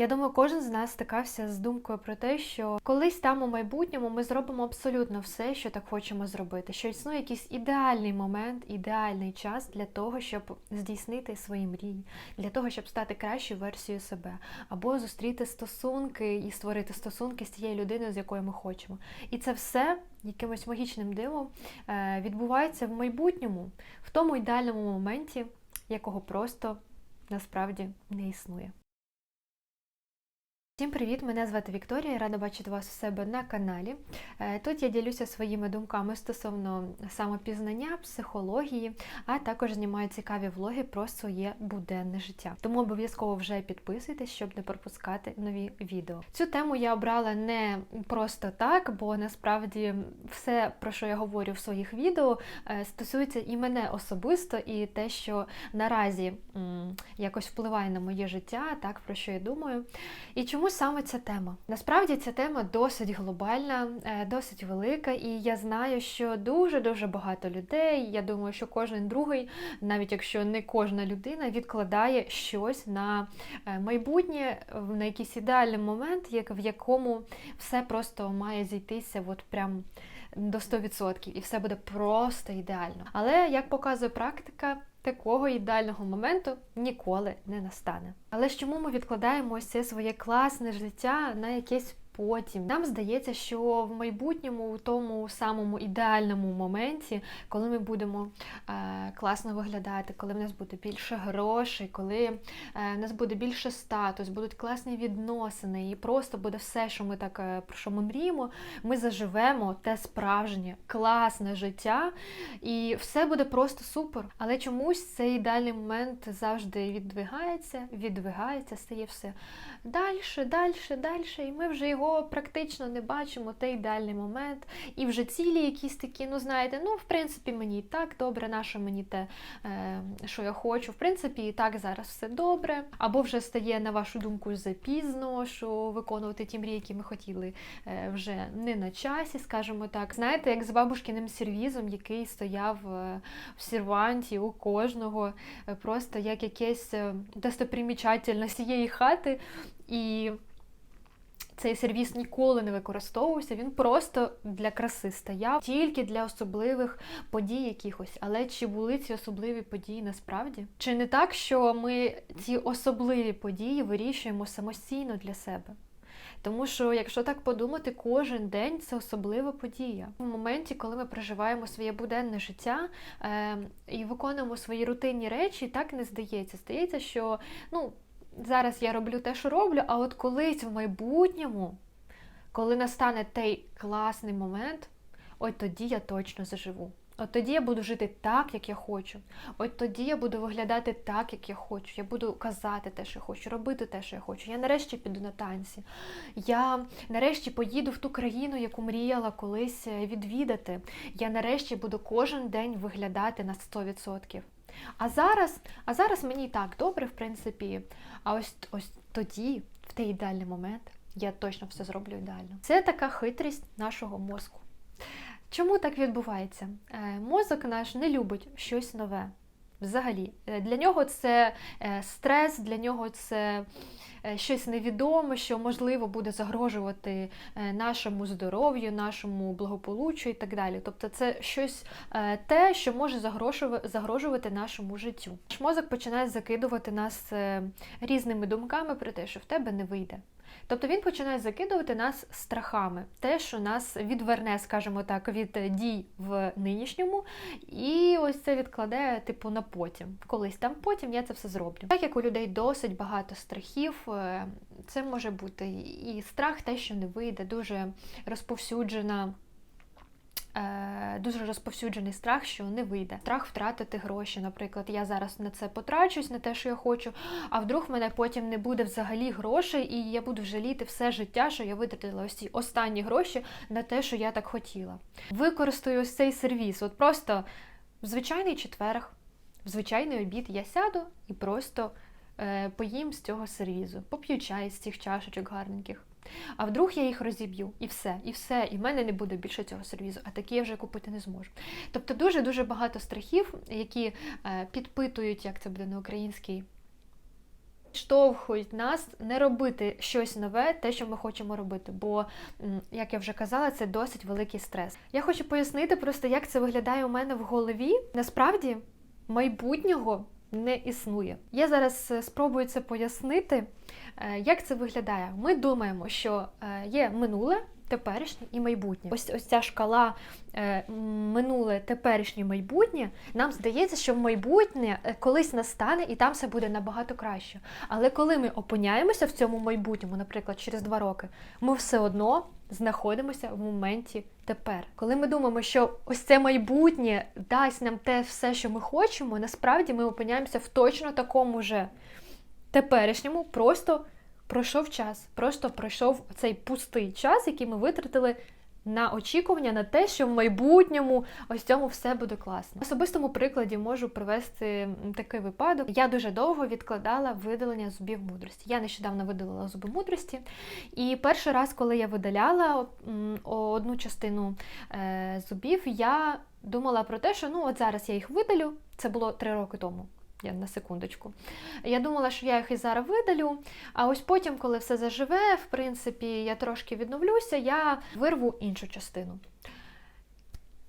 Я думаю, кожен з нас стикався з думкою про те, що колись там у майбутньому ми зробимо абсолютно все, що так хочемо зробити. Що існує якийсь ідеальний момент, ідеальний час для того, щоб здійснити свої мрії, для того, щоб стати кращою версією себе, або зустріти стосунки і створити стосунки з тією людиною, з якою ми хочемо. І це все якимось магічним дивом е, відбувається в майбутньому, в тому ідеальному моменті, якого просто насправді не існує. Всім привіт! Мене звати Вікторія. Рада бачити вас у себе на каналі. Е, Тут я ділюся своїми думками стосовно самопізнання, психології, а також знімаю цікаві влоги про своє буденне життя. Тому обов'язково вже підписуйтесь, щоб не пропускати нові відео. Цю тему я обрала не просто так, бо насправді все, про що я говорю в своїх відео, е, стосується і мене особисто, і те, що наразі якось впливає на моє життя, так про що я думаю. І чому саме ця тема? Насправді ця тема досить глобальна, е, досить велика, і я знаю, що дуже-дуже багато людей, я думаю, що кожен другий, навіть якщо не кожна людина, відкладає щось на е, майбутнє, на якийсь ідеальний момент, як- в якому все просто має зійтися от прям до 100%, і все буде просто ідеально. Але як показує практика, такого ідеального моменту ніколи не настане. Але ж чому ми відкладаємо ось це своє класне життя на якесь потім? Нам здається, що в майбутньому, у тому самому ідеальному моменті, коли ми будемо е, класно виглядати, коли в нас буде більше грошей, коли е, в нас буде більше статус, будуть класні відносини, і просто буде все, що ми так е, про що ми мріємо, ми заживемо те справжнє, класне життя, і все буде просто супер. Але чомусь цей ідеальний момент завжди віддвигається, віддвигається, стає все далі, далі, далі, і ми вже його практично не бачимо, той ідеальний момент. І вже цілі якісь такі, ну знаєте, ну в принципі мені і так добре, наше мені те, е, що я хочу. В принципі, і так зараз все добре. Або вже стає, на вашу думку, запізно, що виконувати ті мрії, які ми хотіли, е, вже не на часі, скажімо так. Знаєте, як з бабушкиним сервізом, який стояв е, в серванті у кожного, просто як якесь е, достопримічательність цієї хати. І цей сервіс ніколи не використовувався, він просто для краси стояв, тільки для особливих подій якихось. Але чи були ці особливі події насправді? Чи не так, що ми ці особливі події вирішуємо самостійно для себе? Тому що, якщо так подумати, кожен день це особлива подія. В моменті, коли ми проживаємо своє буденне життя е, і виконуємо свої рутинні речі, так не здається. Здається, що ну, зараз я роблю те, що роблю, а от колись в майбутньому, коли настане той класний момент, от тоді я точно заживу. От тоді я буду жити так, як я хочу. От тоді я буду виглядати так, як я хочу. Я буду казати те, що я хочу, робити те, що я хочу. Я нарешті піду на танці. Я нарешті поїду в ту країну, яку мріяла колись е, відвідати. Я нарешті буду кожен день виглядати на 100%. А зараз, а зараз мені і так добре, в принципі. А ось, ось тоді, в той ідеальний момент, я точно все зроблю ідеально. Це така хитрість нашого мозку. Чому так відбувається? Е, Мозок наш не любить щось нове. Взагалі, Е, для нього це е, стрес, для нього це е, щось невідоме, що можливо буде загрожувати нашому здоров'ю, нашому благополуччю і так далі. Тобто, це щось те, що може загрожувати нашому життю. Мозок починає закидувати нас різними думками про те, що в тебе не вийде. Тобто він починає закидувати нас страхами, те, що нас відверне, скажімо так, від дій в нинішньому, і ось це відкладає, типу, на потім. Колись там потім я це все зроблю. Так як у людей досить багато страхів, е, це може бути і страх, те, що не вийде, дуже розповсюджена. Е, Дуже розповсюджений страх, що не вийде. Страх втратити гроші. Наприклад, я зараз на це потрачусь, на те, що я хочу, а вдруг в мене потім не буде взагалі грошей, і я буду жаліти все життя, що я витратила ось ці останні гроші на те, що я так хотіла. Використаю ось цей сервіс. От просто в звичайний четверг, в звичайний обід я сяду і просто е, поїм з цього сервізу, поп'ю чай з цих чашечок гарненьких. А вдруг я їх розіб'ю, і все, і все, і в мене не буде більше цього сервізу, а такі я вже купити не зможу. Тобто дуже-дуже багато страхів, які е, підпитують, як це буде на українській, штовхують нас не робити щось нове, те, що ми хочемо робити. Бо, як я вже казала, це досить великий стрес. Я хочу пояснити просто, як це виглядає у мене в голові. Насправді, майбутнього не існує. Я зараз е, спробую це пояснити, е, як це виглядає. Ми думаємо, що е, є минуле. Теперішнє і майбутнє. Ось ось ця шкала е, минуле, теперішнє, майбутнє. Нам здається, що майбутнє е, колись настане і там все буде набагато краще. Але коли ми опиняємося в цьому майбутньому, наприклад, через два роки, ми все одно знаходимося в моменті тепер. Коли ми думаємо, що ось це майбутнє дасть нам те все, що ми хочемо, насправді ми опиняємося в точно такому же теперішньому, просто пройшов час, просто пройшов цей пустий час, який ми витратили. На очікування на те, що в майбутньому ось цьому все буде класно. В особистому прикладі можу привести такий випадок. Я дуже довго відкладала видалення зубів мудрості. Я нещодавно видалила зуби мудрості, і перший раз, коли я видаляла одну частину е, зубів, я думала про те, що ну от зараз я їх видалю. Це було три роки тому. Я на секундочку. Я думала, що я їх і зараз видалю. А ось потім, коли все заживе, в принципі, я трошки відновлюся, я вирву іншу частину.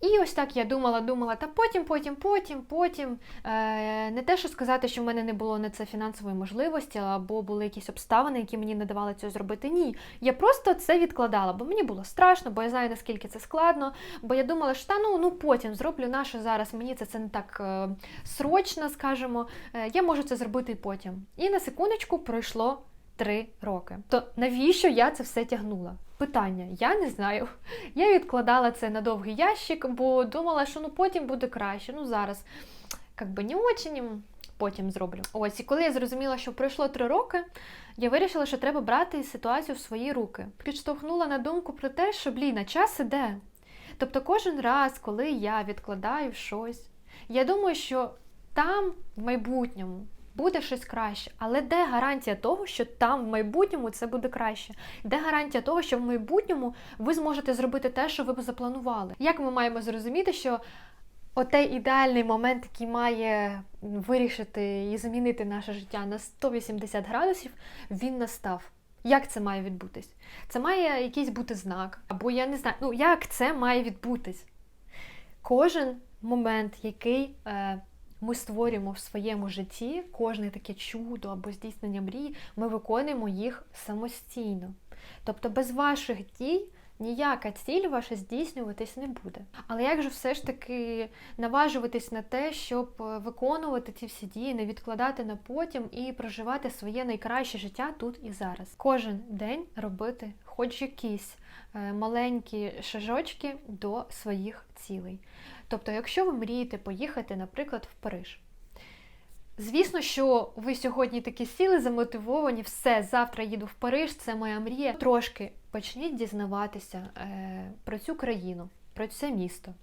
І ось так я думала, думала, та потім, потім, потім, потім. Е, Не те, що сказати, що в мене не було на це фінансової можливості, або були якісь обставини, які мені не давали цього зробити. Ні. Я просто це відкладала, бо мені було страшно, бо я знаю, наскільки це складно. Бо я думала, що та ну ну потім зроблю наше зараз. Мені це це не так е, срочно, скажімо. Е, я можу це зробити і потім. І на секундочку пройшло три роки. То навіщо я це все тягнула? Питання, я не знаю. Я відкладала це на довгий ящик, бо думала, що ну потім буде краще. Ну зараз як би не очень, потім зроблю. Ось, і коли я зрозуміла, що пройшло три роки, я вирішила, що треба брати ситуацію в свої руки. Підштовхнула на думку про те, що блін, а час іде. Тобто кожен раз, коли я відкладаю щось, я думаю, що там в майбутньому буде щось краще. Але де гарантія того, що там в майбутньому це буде краще? Де гарантія того, що в майбутньому ви зможете зробити те, що ви запланували? Як ми маємо зрозуміти, що отей ідеальний момент, який має вирішити і змінити наше життя на 180 градусів, він настав? Як це має відбутись? Це має якийсь бути знак, або я не знаю, ну як це має відбутись? Кожен момент, який е, ми створюємо в своєму житті кожне таке чудо або здійснення мрії, ми виконуємо їх самостійно. Тобто без ваших дій ніяка ціль ваша здійснюватись не буде. Але як же все ж таки наважуватись на те, щоб е, виконувати ці всі дії, не відкладати на потім і проживати своє найкраще життя тут і зараз? Кожен день робити хоч якісь е, маленькі шажочки до своїх цілей. Тобто, якщо ви мрієте поїхати, наприклад, в Париж, звісно, що ви сьогодні такі сіли, замотивовані, все, завтра їду в Париж, це моя мрія. Трошки почніть дізнаватися е, про цю країну, про це місто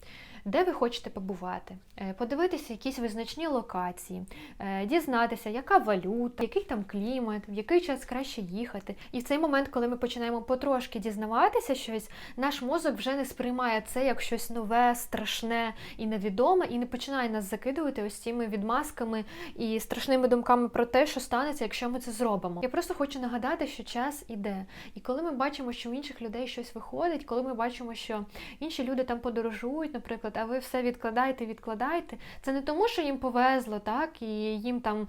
де ви хочете побувати, е, подивитися якісь визначні локації, е, дізнатися, яка валюта, який там клімат, в який час краще їхати. І в цей момент, коли ми починаємо потрошки дізнаватися щось, наш мозок вже не сприймає це як щось нове, страшне і невідоме, і не починає нас закидувати ось цими відмазками і страшними думками про те, що станеться, якщо ми це зробимо. Я просто хочу нагадати, що час іде. І коли ми бачимо, що у інших людей щось виходить, коли ми бачимо, що інші люди там подорожують, наприклад а ви все відкладаєте, відкладаєте. Це не тому, що їм повезло, так, і їм там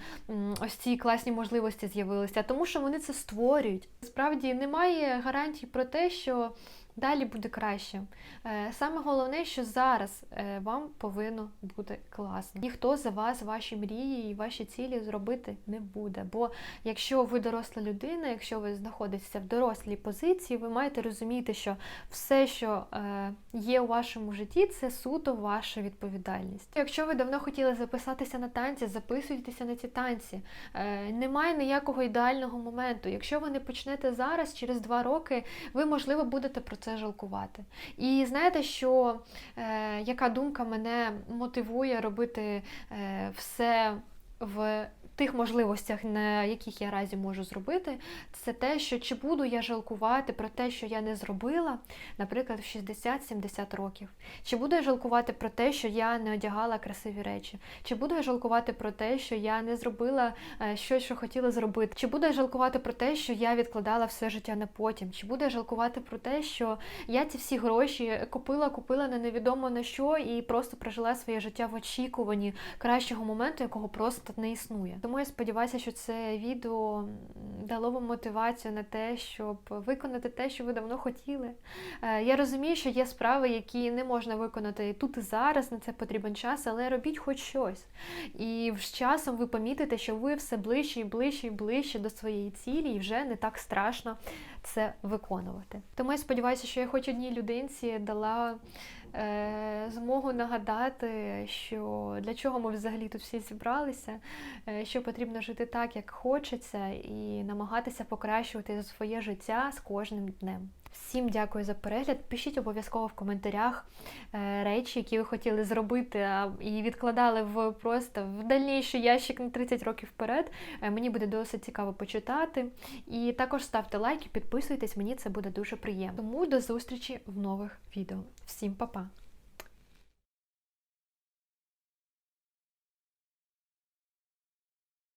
ось ці класні можливості з'явилися, а тому, що вони це створюють. Справді немає гарантій про те, що Далі буде краще. Е, саме головне, що зараз е, вам повинно бути класно. Ніхто за вас ваші мрії і ваші цілі зробити не буде. Бо якщо ви доросла людина, якщо ви знаходитеся в дорослій позиції, ви маєте розуміти, що все, що е, є у вашому житті, це суто ваша відповідальність. Якщо ви давно хотіли записатися на танці, записуйтеся на ці танці. Немає ніякого ідеального моменту. Якщо ви не почнете зараз, через два роки, ви, можливо, будете про це це жалкувати. І знаєте, що е, яка думка мене мотивує робити е, все в тих можливостях, на яких я разі можу зробити, це те, що чи буду я жалкувати про те, що я не зробила, наприклад, в 60-70 років. Чи буду я жалкувати про те, що я не одягала красиві речі? Чи буду я жалкувати про те, що я не зробила е, щось, що хотіла зробити? Чи буду я жалкувати про те, що я відкладала все життя на потім? Чи буду я жалкувати про те, що я ці всі гроші купила, купила на невідомо на що і просто прожила своє життя в очікуванні кращого моменту, якого просто не існує. Тому я сподіваюся, що це відео дало вам мотивацію на те, щоб виконати те, що ви давно хотіли. Е, Я розумію, що є справи, які не можна виконати тут і зараз, на це потрібен час, але робіть хоч щось. І з часом ви помітите, що ви все ближче і ближче і ближче до своєї цілі, і вже не так страшно це виконувати. Тому я сподіваюся, що я хоч одній людинці дала змогу нагадати, що для чого ми взагалі тут всі зібралися, е, що потрібно жити так, як хочеться, і намагатися покращувати своє життя з кожним днем. Всім дякую за перегляд. Пишіть обов'язково в коментарях е, речі, які ви хотіли зробити і відкладали в просто в дальніший ящик на 30 років вперед. Е, Мені буде досить цікаво почитати. І також ставте лайки, підписуйтесь, мені це буде дуже приємно. Тому до зустрічі в нових відео. Всім па-па!